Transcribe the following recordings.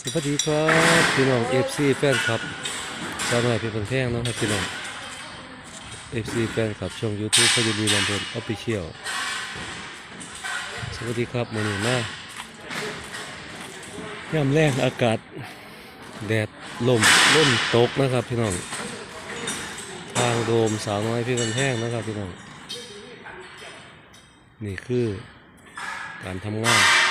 สวัสดีครับพี่น้องเอฟซีแฟนคลับสาวน้อยเพี่เป็นแพงนะครับพี่น้องเอฟซีแฟนคลับช่องยูทูบพยุรีลำเพลินออฟฟิเชียลสวัสดีครับมือนี้มาย่ำแรงอากาศ แดดลมล่มตกนะครับพี่น้องทางโดมสาวน้อยพี่เป็นแพงนะครับพี่น้องนี่คือการทำงาน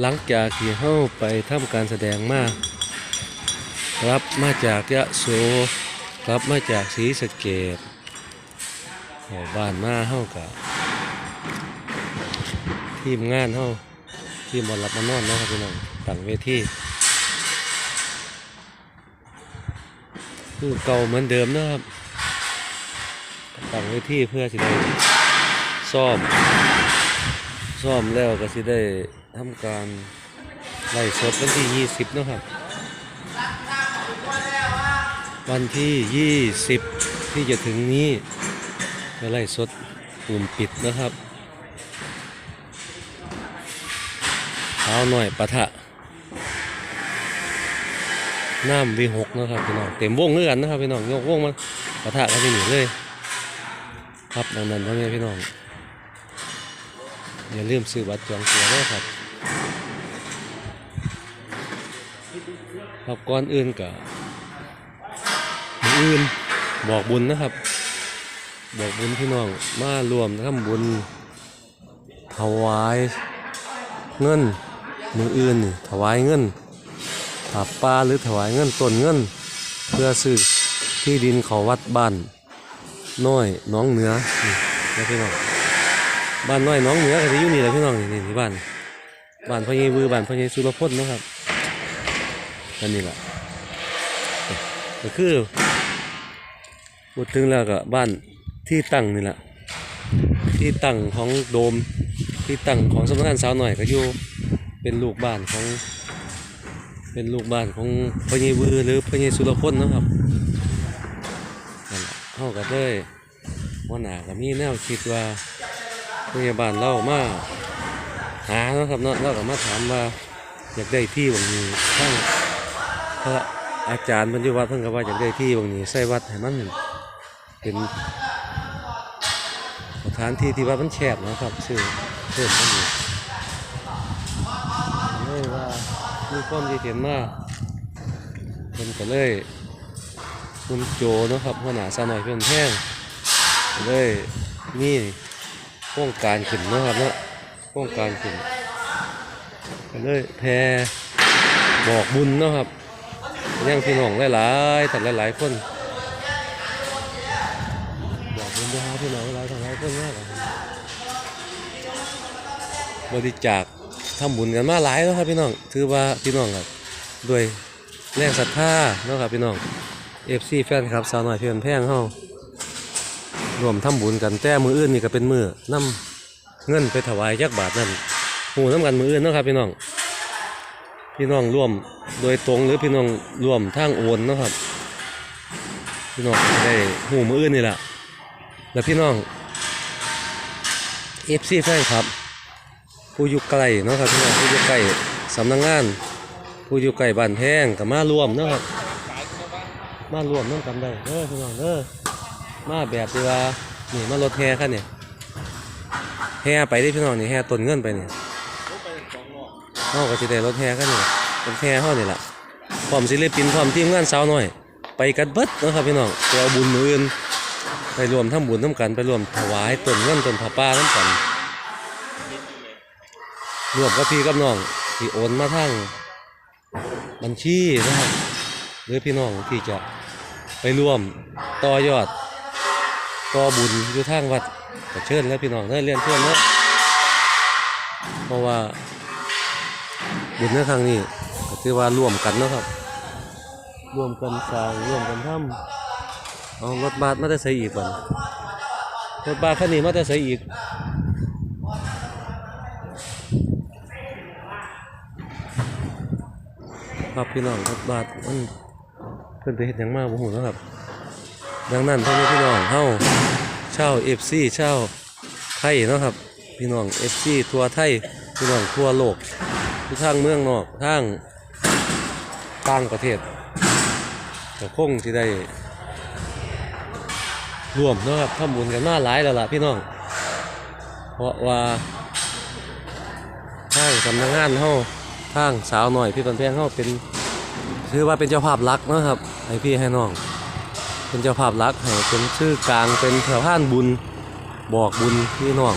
หลังจากที่เฮาไปทำการแสดงมารับมาจากยะโสรับมาจากศรีสะเกดบ้านมาเฮากับทีมงานเฮาทีมบอลรับมานอนนะครับพี่น้องตั้งเวทีคือเก่าเหมือนเดิมนะครับตั้งเวทีเพื่อสิได้ซ่อม ซ่อมแล้วก็สิได้ทำการไล่สดวันที่ 20นะครับ วันที่ 20 ที่จะถึงนี้จะไล่สดกลุ่มปิดนะครับเท้าหน่อยปะทะน้ำวีหกนะครับพี่น้องเต็มวงเงื่อนนะครับพี่น้องยกวงมาปะทะกันที่นี่เลย ครับดังนั้นพ่อแม่พี่น้อง อย่าลืมซื้อบัตรจองตัวด้วยครับครับก่อนอื่นกับอื่นบอกบุญนะครับ บอกบุญพี่น้องมารวมทำบุญถวายเงินมืออื่นถวายเงินถับปลาหรือถวายเงินต้นเงิน เพื่อซื้อที่ดินเขาวัดบ้านน้อยน้องเหนือนะพี่น้อง บ้านน้อยน้องเหนือก็จะอยู่นี่แหละพี่น้องนี่นี่ที่บ้านบ้านพ่อใหญ่บือบ้านพ่อใหญ่สุรพจน์นะครับอันนี้แหละก็คือพูดถึงแล้วก็บ้านที่ตั้งนี่แหละที่ตั้งของโดมที่ตั้งของสำนักงานสาวหน่อยก็อยู่เป็นลูกบ้านของเป็นลูกบ้านของพญ่บือหรือพญสุรพจน์นะครับนั่นแหละเขาก็ได้วันหนาก็มีแนวคิดว่า พยาบาลเล่ามาหานะครับเนาะเราก็มาถามว่าอยากได้ที่บางนี้ทั้งพระอาจารย์บรรจุวัดเพิ่งก็ว่าอยากได้ที่บางนี้ใส่วัดให้มันเป็นสถานที่ที่ว่ามันแคบนะครับซึ่งเพิ่มมันอยู่เลยว่ามีความที่เห็นมาเป็นก็เลยคุณโจนะครับหัวหน้าสาหน่อยเพื่อนแท่งก็เลยนี่ โครงการขึ้นเนะครับเนาะโครงการขึ้นก็เลยแพรบอกบุญเนะครับยังพี่น้องหลายๆแต่หลายๆคนบอกบุญด้วยครับพี่น้องหลายๆหลายคนมากบริจาคทำบุญกันมาหลายแล้วครับพี่น้อง ถือว่าพี่น้องครับด้วยแรงศรัทธาเนาะครับพี่น้องเอฟซีแฟนครับสาวหน่อยเพื่อนแพงเฮา รวมทำบุญกันแต่มืออื่นนี่ก็เป็นมือนํเงินไปถวายจักบาทนั่นหูน้ำกันมืออื่นนะครับพี่น้อง พี่น้องร่วมโดยตรงหรือพี่น้องร่วมทางโอนนะครับ พี่น้องได้หูมืออื่นนี่แหละแล้วพี่น้องเอฟซีแฟนครับ ผู้อยู่ไกลนะครับพี่น้องผู้อยู่ไกลสำนักงาน ผู้อยู่ไกลบ้านแพงกับมาร่วมนะครับ มาร่วมน้ำกันได้เด้อพี่น้องเด้อ มาแบบที่ว่านี่มารถแห่คันเนี่ยแห่ไปได้พี่น้องนี่แห่ต้นเงินไปเนี่ยเฮาก็สิได้รถแห่คันนี่ล่ะรถแห่เฮานี่ล่ะพร้อมศิลปินพร้อมทีมงานสาวน้อย ไปกันเบิดนะครับพี่น้องไปเอาบุญมืออื่นไปรวมทำบุญน้ำกันไปรวมถวายต้นเงินต้นผ้าป่าน้ำกันรวมกับพี่กับน้องที่โอนมาทางบัญชีนะครับหรือพี่น้องที่จะไปร่วมต่อยอด ต่อบุญอยู่ทางวัดก็เชิญแล้วพี่น้องได้เรียนเพื่อนเนาะเพราะว่าบุญในครั้งนี้ก็ถือว่าร่วมกันเนาะครับร่วมกันสร้างร่วมกันทำเอารถบัสมาได้ใส่อีกวันรถบัสคันนี้มาได้ใส่อีกครับพี่น้องรถบัสมันเพิ่นไปเฮ็ดหยังมาบ่ฮู้นะครับ ดังนั้นพ่อแม่พี่น้องเฮาเช่าเอฟซีเช่าไทยนะครับ พี่น้องเอฟซีทัวไทยพี่น้องทั่วโลกที่ทางเมืองนอกทางต่างประเทศก็คงที่ได้รวมนะครับทำบุญกันมาหลายแล้วล่ะพี่น้อง เพราะว่าทางสำนักงานเฮาทางสาวหน่อยพี่ปันแพงเฮาเป็นถือว่าเป็นเจ้าภาพหลักนะครับให้พี่ให้น้อง เป็นเจ้าภาพลักให้เป็นชื่อกลางเป็นสะพานบุญบอกบุญพี่น้อง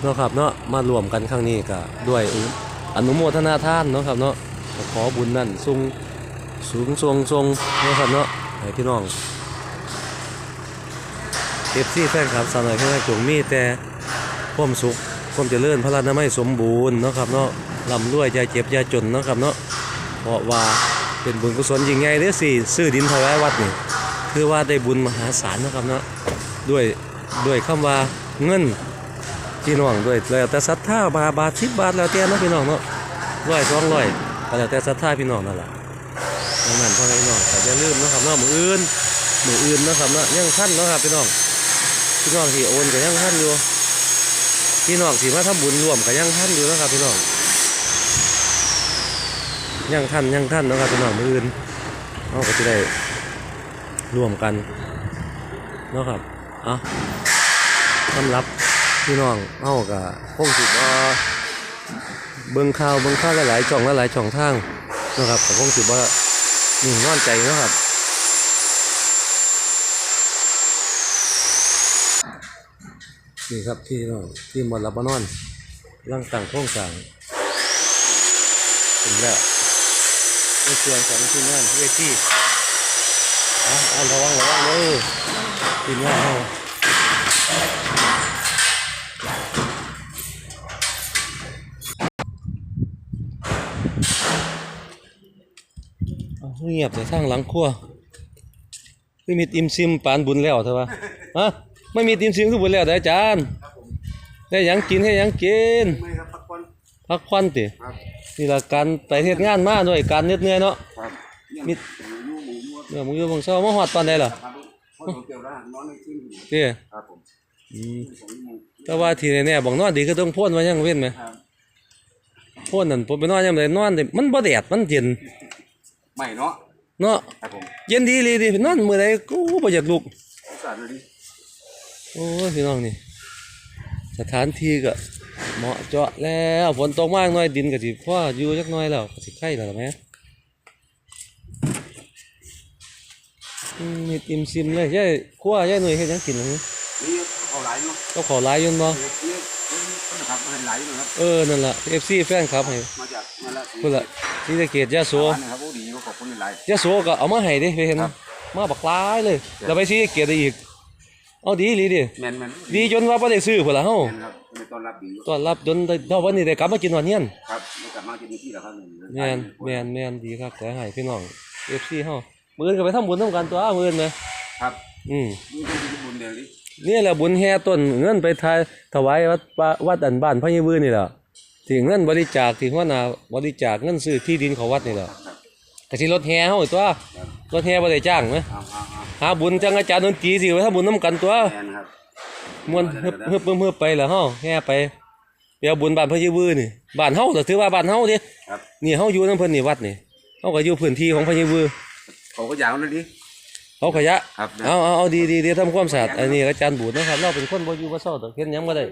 เนาะครับเนาะมารวมกันครั้งนี้ก็ด้วยอนุโมทนาท่านเนาะครับเนาะขอบุญนั่นสูงสูงทรงทรงเนาะครับเนาะให้พี่น้องเอฟซีแฟนครับสาวหน่อยเพื่อนจงมีแต่ความสุขความเจริญพระรานามัยสมบูรณ์เนาะครับเนาะลำรวยยาเจ็บยาจนเนาะครับเนาะเพราะว่าเป็นบุญกุศลยิ่งใหญ่เด้อสิซื้อดินถวายวัดนี่ คือว่าได้บุญมหาศาลนะครับเนาะด้วยด้วยคำว่าเงินพี่น้องด้วยแล้วแต่ศรัทธาบาบาทิบบาทแล้วแต่เนาะพี่น้องเนาะร้อยสองร้อยแล้วแต่ศรัทธาพี่น้องนั่นแหละดังนั้นพ่อแม่พี่น้องแต่อย่าลืมนะครับเนาะมืออื่นมืออื่นนะครับเนาะยังท่านนะครับพี่น้องพี่น้องที่โอนก็ยังท่านอยู่พี่น้องที่มาทำบุญรวมก็ยังท่านอยู่นะครับพี่น้องยังท่านยังท่านนะครับพี่น้องมืออื่นเราก็จะได้ ร่วมกันเนาะครับเอาสำหรับพี่น้องเฮาก็คงสิบ่เบิ่งข่าวเบิ่งข่าวหลายๆช่องหลายๆช่องทางเนาะครับก็คงสิบ่นิ่งนอนใจเนาะครับนี่ครับพี่น้องที่มอลับบานอนร่างต่างโครงสร้างเป็นแล้วในส่วนของทีมงานเวที อาเอาระวังระวังเลยทีมงานเราเอาเงียบแต่ทางหลังครัวไม่มีติมซิมปานบุญแล้วเถอะวะฮะไม่มีติมซิมคือบุญแล้วเด้ออาจารย์ได้หยังกินให้หยังกินไม่ครับพักผ่อนพักผ่อนติครับนี่ละการไปเฮ็ดงานมาด้วยการเหน็ดเหนื่อยเนาะค รับมิดหมูหมูหมูเมื่อมึงอยู่บางเช้ามาฮอดตอนใดล่ะครับพอผมเกี่ยวได้นอนในที่อยู่เด้อครับผมอืมสองชั่วโมงแต่ว่าที่แน่ๆบอกนอนดีก็ต้องพ่นไว้ยังเว้นไหมครับพ่นนั่นผมไปนอนยังไงนอนได้มันบ่แดดมันเย็นไม่เนาะเนาะครับผมเย็นดีเลยดินอนมื้อใดกูบ่อยากลุกสาดเลยดิโอ้ยพี่น้องนี่ สถานที่ก็เหมาะเจาะแล้วฝนตกมากหน่อยดินก็สิพออยู่จักหน่อยแล้วก็สิไข่แล้วล่ะแม่ อืมมีติมซิมเลยยายครัวยายหน่วยเฮ็ดหยังกินหรือนี่เอาหลายเนาะก็ขอหลายอยุ่นบ่นี่นี่นะครับมันหลายอยู่นะครับ เออนั่นล่ะ FC แฟนคลับให้มาจากนั่นแหละพุ่นล่ะศรีสะเกษยะโสอันนะครับโอ้ดีขอบคุณหลาย ยะโสก็เอามาให้เด้ไปเห็นครับมาบักหลายเลยแล้วไปซื้อเกียรติอีกเอาดีอีหลีดิแมนแมนดีจนว่าบ่ได้ซื้อพุ่นล่ะเฮาแมนครับในต้อนรับดีต้อนรับจนได้เท่าวันนี้ได้กลับมากินวันเฮียน ครับไม่กลับมาที่นี่ที่แล้วครับแม่นแม่นแม่นดีครับขอให้พี่น้อง FC เฮา มื้ออนก็ไปทำบุญนํกันตัวมื้ออนนะครับ อืมนี่เป็นที่บุญเดียวดินี่แหละบุญแห่ต้นเงินไปทายถวายวัดป่าวัดอันบ้านพระยบือนี่แหละที่เงินบริจาคที่หัวหน้าบริจาคเงินซื้อที่ดินของวัดนี่แหละครับก็สิรถแห่เฮาอีกตัวรถแห่บ่ได้จ้างไหมเอาเอาเอาหาบุญจังอาจารย์ดนตรีสิไว้ทำบุญนํกันตัวแมนครับมวนฮึบฮึบฮึบฮึบไปแล้วเฮาแห่ไปไปเอาบุญบ้านพระยบือนี่บ้านเฮาก็ถือว่าบ้านเฮาดิครับนี่เฮาอยู่นำเพิ่นนี่วัดนี่เฮาก็อยู่พื้นที่ของพระยบือ เขาก็ยาวเลยดิ เขาขยะ ครับ เอาเอาเอาดีดีดีทำความสะอาด อันนี้อาจารย์บูดนะครับ เราเป็นคนบ่อยู่บ่เศร้าแต่เห็นหยังบ่ได้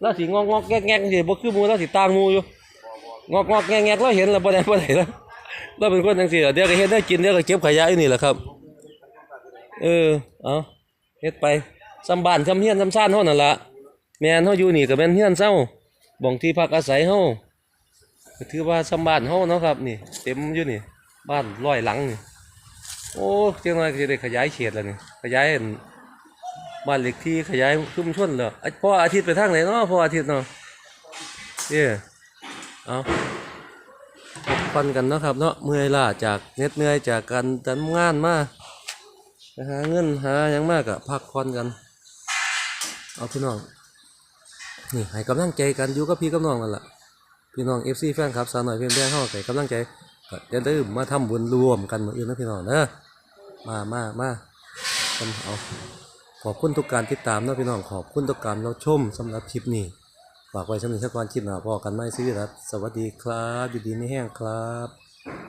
เราสิงอกงอกแงกแงกสิบ่คือหมู่เราสิต่างหมู่อยู่ งอกงอกแงกแงกเราเห็นแล้วบ่ได้บ่ได้แล้วเราเป็นคนจังซี่ล่ะเดี๋ยวก็เฮ็ดได้กินเดี๋ยวก็เก็บขยะอยู่นี่แหละครับ เออ เอาเฮ็ดไปซ้ำบ้านซ้ำเฮียนซ้ำซ่านเฮานั่นล่ะแม่นเฮาอยู่นี่ก็แม่นเฮียนเซาบ่งที่พักอาศัยเฮาก็ถือว่าซ้ำบ้านเฮาเนาะครับ นี่ เต็มอยู่นี่ บ้านร้อยหลังนี่ โอ้เจ้าหน่อยก็จะได้ขยายเขตแล้วนี่ขยายบ้านเล็กที่ขยายชุมชนแล้วอะพ่ออาทิตย์ไปทางไหนเนาะพ่ออาทิตย์เนาะเย่เอาพันกันเนาะครับเนาะเมื่อยล้าจากเน็ดเหนื่อยจากการทำงานมาหาเงินหายังมากอะพักผ่อนกัน เอาพี่น้องนี่ให้กำลังใจกันอยู่กับพี่กับน้องนั่นแหละพี่น้องเอฟซีแฟนครับสาวหน่อยเพียงแค่เข้าให้กำลังใจ ก็อย่าลืมมาทำบุญรวมกันเหมือนอื่นนะพี่น้องเนอะมามามากันเอาขอบคุณทุกการติดตามนะพี่น้องขอบคุณทุกการเราชมสำหรับคลิปนี้ฝากไว้สำหรับสักวันคลิปหน้าพอกันไม่ซื้อครัตสวัสดีครับดีดีไม่แห้งครับ